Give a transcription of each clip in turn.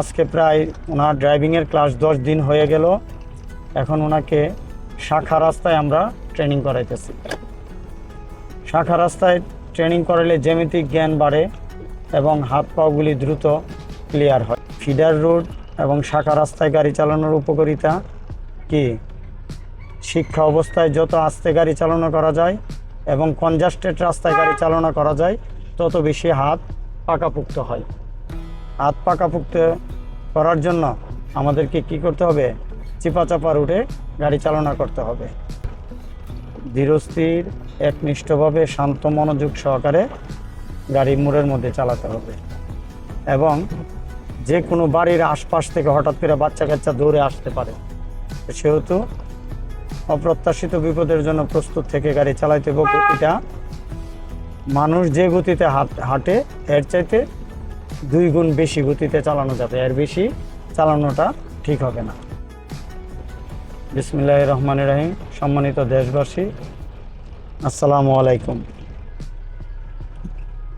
আজকে প্রায় ওনার ড্রাইভিংয়ের ক্লাস দশ দিন হয়ে গেল। এখন ওনাকে শাখা রাস্তায় আমরা ট্রেনিং করাইতেছি। শাখা রাস্তায় ট্রেনিং করালে জ্যামিতিক জ্ঞান বাড়ে এবং হাত পাগুলি দ্রুত ক্লিয়ার হয়। ফিডার রোড এবং শাখা রাস্তায় গাড়ি চালানোর উপকারিতা কি? শিক্ষা অবস্থায় যত আস্তে গাড়ি চালনা করা যায় এবং কনজাস্টেড রাস্তায় গাড়ি চালনা করা যায়, তত বেশি হাত পাকাপুক্ত হয়। হাত পাকাপুক্ত করার জন্য আমাদেরকে কি করতে হবে? চিপা চাপা রুটে গাড়ি চালনা করতে হবে। ধীরস্থির, একনিষ্ঠভাবে শান্ত মনোযোগ সহকারে গাড়ি মোড়ের মধ্যে চালাতে হবে এবং যে কোনো বাড়ির আশপাশ থেকে হঠাৎ করে বাচ্চা কাচ্চা দৌড়ে আসতে পারে। সেহেতু অপ্রত্যাশিত বিপদের জন্য প্রস্তুত থেকে গাড়ি চালাইতে হবে। গতিটা মানুষ যে গতিতে হাট, হাঁটে, এর চাইতে দুই গুণ বেশি গতিতে চালানো যাবে এর বেশি চালানোটা ঠিক হবে না। বিসমিল্লাহ রহমান রাহিম। সম্মানিত দেশবাসী, আসসালামু আলাইকুম।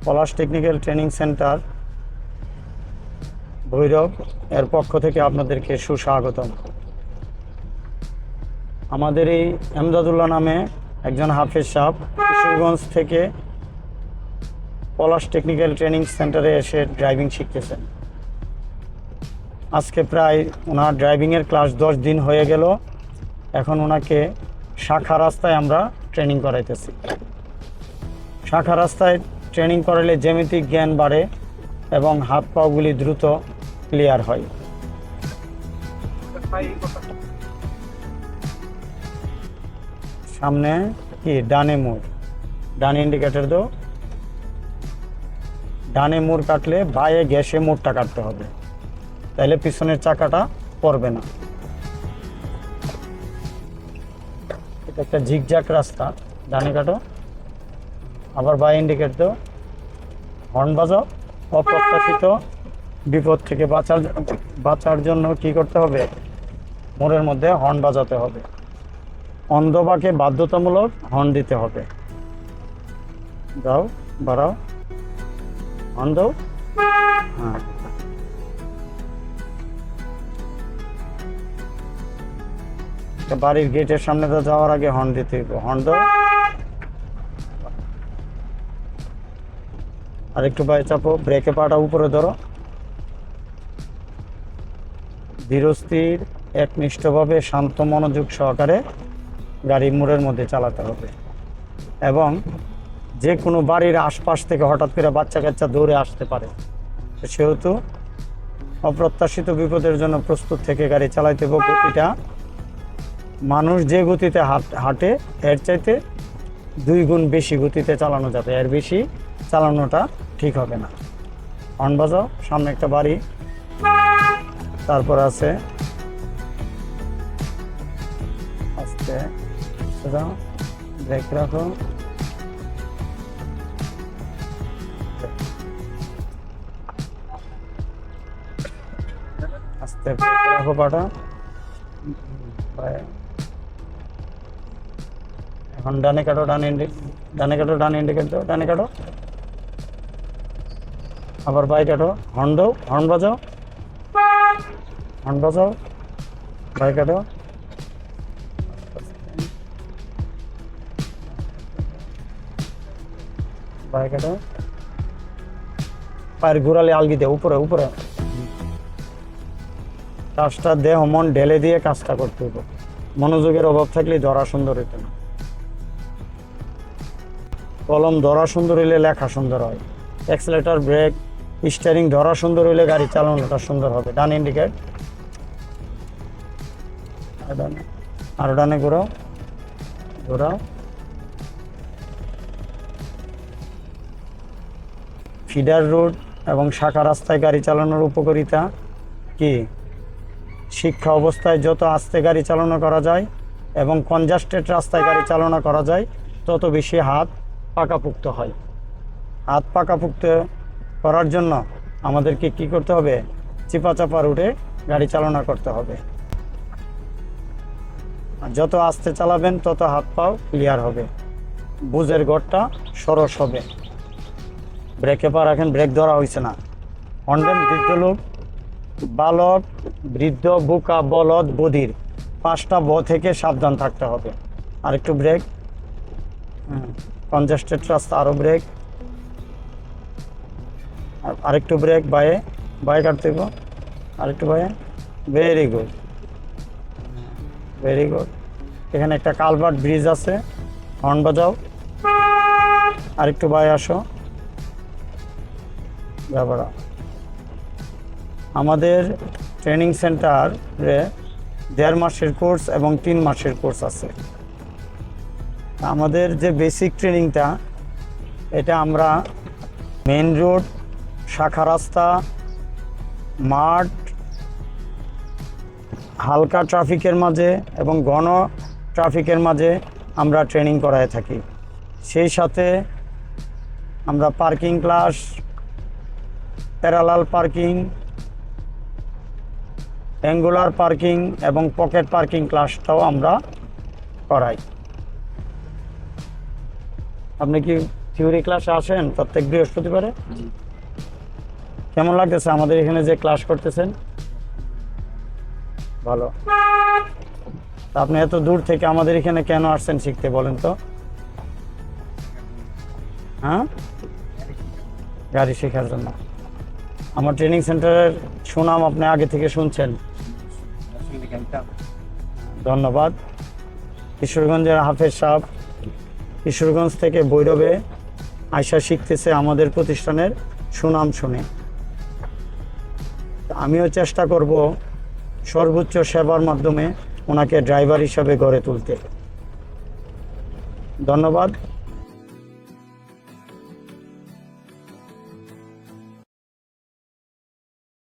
Palash technical training centre, Bhairab, এর পক্ষ থেকে আপনাদেরকে সুস্বাগতম। আমাদের এই এমদাদুল্লাহ নামে একজন হাফেজ সাহ কিশোরগঞ্জ থেকে পলাশ টেকনিক্যাল ট্রেনিং সেন্টারে এসে ড্রাইভিং শিখতেছেন। আজকে প্রায় ওনার ড্রাইভিংয়ের ক্লাস দশ দিন হয়ে গেল। এখন ওনাকে শাখা রাস্তায় আমরা ট্রেনিং করাইতেছি। শাখা রাস্তায় ট্রেনিং করালে জ্যামিতিক জ্ঞান বাড়ে এবং হাত পাগুলি দ্রুত ক্লিয়ার হয়। সামনে কি ডানে মোড়? ডানে ইন্ডিকেটর দো ডানে মোড় কাটলে বায়ে গ্যাসে মোড়টা কাটতে হবে। তাহলে পিছনের চাকাটা পড়বে না। এটা একটা ঝিকঝাক রাস্তা। ডানে কাটো। আবার বাই ইন্ডিকেট দাও। হর্ন বাজাও। অপ্রত্যাশিত বিপদ থেকে বাঁচার বাঁচার জন্য কি করতে হবে? মোড়ের মধ্যে হর্ন বাজাতে হবে। অন্ধবাকে বাধ্যতামূলক হর্ন দিতে হবে। দাও, বাড়াও। হর্ন দাও হ্যাঁ বাড়ির গেটের সামনে তো যাওয়ার আগে হর্ন দিতে হর্ন দাও। আর একটু বাইরে চাপো ব্রেকে পাটা উপরে ধরো। ধীরস্থির, একনিষ্ঠভাবে শান্ত মনোযোগ সহকারে গাড়ি মোড়ের মধ্যে চালাতে হবে। এবং যে কোনো বাড়ির আশপাশ থেকে হঠাৎ করে বাচ্চা কাচ্চা দৌড়ে আসতে পারে। সেহেতু অপ্রত্যাশিত বিপদের জন্য প্রস্তুত থেকে গাড়ি চালাইতে হবে। গতিটা মানুষ যে গতিতে হাট- এর চাইতে দুই গুণ বেশি গতিতে চালানো যাবে। এর বেশি চালানোটা ঠিক হবে না। হর্ন বাজাও, সামনে একটা বাড়ি। তারপর আছে আস্তে ব্রেক রাখো। আস্তে রাখো পাটা। এখন ডানে কাটো, ডানে ডানে কাটো, ডানে ইন্ডিকেট দাও ডানে কাটো। আবার বাই কাটো। হর্ন দাও, হর্ন বাজাও। হর্ন বাজাও। বাই কাটো। বাই কাটো। পায়ের ঘুরালে আলগি দে উপরে উপরে। কাজটা দেহ, মন ঢেলে দিয়ে কাজটা করতে হবে। মনোযোগের অভাব থাকলে ধরা সুন্দর হইতে না। কলম ধরা সুন্দর হইলে লেখা সুন্দর হয়। অ্যাক্সিলেটার, ব্রেক, স্টিয়ারিং ধরা সুন্দর হইলে গাড়ি চালানোটা সুন্দর হবে। ডান ইন্ডিকেট। আরও ডানে ঘোরাও। ঘোরাও। ফিডার রোড এবং শাখা রাস্তায় গাড়ি চালানোর উপকারিতা কি? শিক্ষা অবস্থায় যত আস্তে গাড়ি চালনা করা যায় এবং কনজাস্টেড রাস্তায় গাড়ি চালনা করা যায়, তত বেশি হাত পাকাপুক্ত হয়। হাত পাকাপুক্ত করার জন্য আমাদেরকে কি করতে হবে? চিপা চাপা রুটে গাড়ি চালনা করতে হবে। যত আস্তে চালাবেন, তত হাত পাও ক্লিয়ার হবে। বুঝের গড়টা সরস হবে। ব্রেকে পা রাখেন, ব্রেক ধরা হয়েছে না। হন্ডেন বৃদ্ধ লোক বালক, বৃদ্ধ, বুকা, বলদ, বধির। পাঁচটা ব থেকে সাবধান থাকতে হবে। আরেকটু ব্রেক কনজাস্টেড রাস্তা আরও ব্রেক আর- আরেকটু ব্রেক বায়ে। বায়ে কাটতে আরেকটু বায়ে। ভেরি গুড ভেরি গুড এখানে একটা কালভার্ট ব্রিজ আছে। হর্ন বাজাও। আরেকটু বায়ে আসো। ব্যাপারা আমাদের ট্রেনিং সেন্টারে দেড় মাসের কোর্স এবং তিন মাসের কোর্স আছে। আমাদের যে বেসিক ট্রেনিংটা এটা আমরা মেন রোড শাখা রাস্তা, মাঠ, হালকা ট্রাফিকের মাঝে এবং ঘন ট্রাফিকের মাঝে আমরা ট্রেনিং করায় থাকি। সেই সাথে আমরা parking class parallel parking angular parking এবং পকেট পার্কিং ক্লাসটাও আমরা করাই। আপনি কি থিওরি ক্লাসে আসেন প্রত্যেক বৃহস্পতিবারে? কেমন লাগতেছে আমাদের এখানে যে ক্লাস করতেছেন? ভালো। তা আপনি এত দূর থেকে আমাদের এখানে কেন আসছেন শিখতে বলেন তো? হ্যাঁ? গাড়ি শেখার জন্য। আমার ট্রেনিং সেন্টারের সুনাম আপনি আগে থেকে শুনছেন। ধন্যবাদ। কিশোরগঞ্জের হাফেজ সাহেব, কিশোরগঞ্জ থেকে বৈরবে আয়সা শিখতেছে আমাদের প্রতিষ্ঠানের সুনাম শুনে। আমিও চেষ্টা করব সর্বোচ্চ সেবার মাধ্যমে ওনাকে ড্রাইভার হিসাবে গড়ে তুলতে। ধন্যবাদ।